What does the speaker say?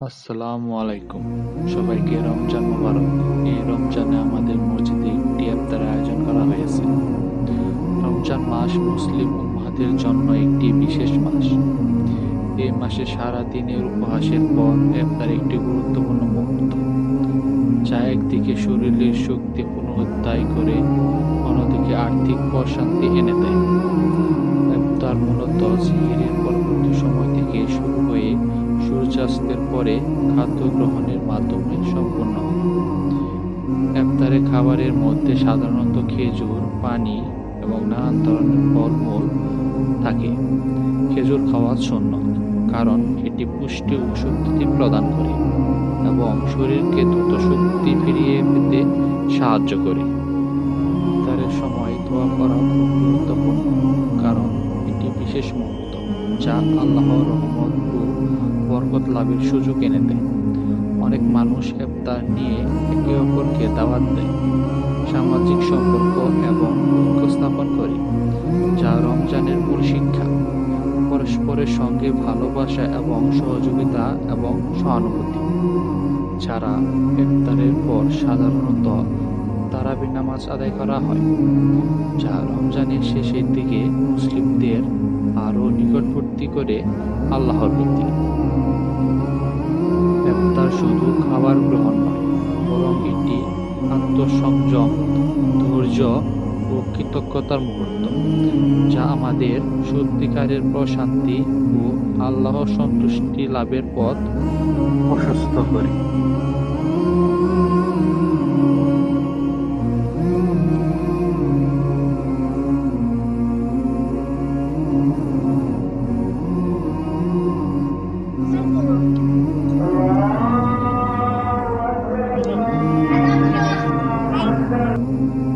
আসসালামু আলাইকুম। সবাইকে রমজান মোবারক। এই রমজানে আমাদের মসজিদে একটি ইফতারের আয়োজন করা হয়েছে। রমজান মাস মুসলিম উম্মাদের জন্য একটি বিশেষ মাস। এই মাসে সারা দিনের উপহাসের পর ইফতার একটি গুরুত্বপূর্ণ মুহূর্ত। যা একদিকে শরীরের শক্তি পুনরুদ্ধার করে, অন্যদিকে আর্থিক প্রশান্তি এনে দেয়। সূর্যাস্তের পরে খাদ্য গ্রহণের মাধ্যমে সম্পন্ন হয়। খাবারের মধ্যে সাধারণত খেজুর, পানি এবং নানান ধরনের ফলমূল থাকে। খেজুর খাওয়া সুন্নত, কারণ এটি পুষ্টি ও শক্তি প্রদান করে এবং শরীরকে দ্রুত শক্তি ফিরিয়ে পেতে সাহায্য করে। ইফতারের সময় দোয়া করা খুব গুরুত্বপূর্ণ, কারণ এটি বিশেষ মুহূর্ত যা আল্লাহর বরকত লাভের সুযোগ এনে দেয়। অনেক মানুষ ইফতার নিয়ে একে অপরকে দাওয়াত দেয়। সামাজিক সম্পর্ক এবং ঐক্য স্থাপন করে, যা রমজানের মূল শিক্ষা। পরস্পরের সঙ্গে ভালোবাসা এবং সহযোগিতা এবং সহানুভূতি। ছাড়া ইফতারের পর সাধারণত তারাবি নামাজ আদায় করা হয়, যা রমজানের শেষের দিকে মুসলিমদের আরও নিকটবর্তী করে আল্লাহর প্রতি ইফতার শুধু খাবার গ্রহণ নয়, বরং এটি আত্মসংযম, ধৈর্য ও কৃতজ্ঞতার মুহূর্ত, যা আমাদের সত্যিকারের প্রশান্তি ও আল্লাহ সন্তুষ্টি লাভের পথ প্রশস্ত করে। Mm-hmm.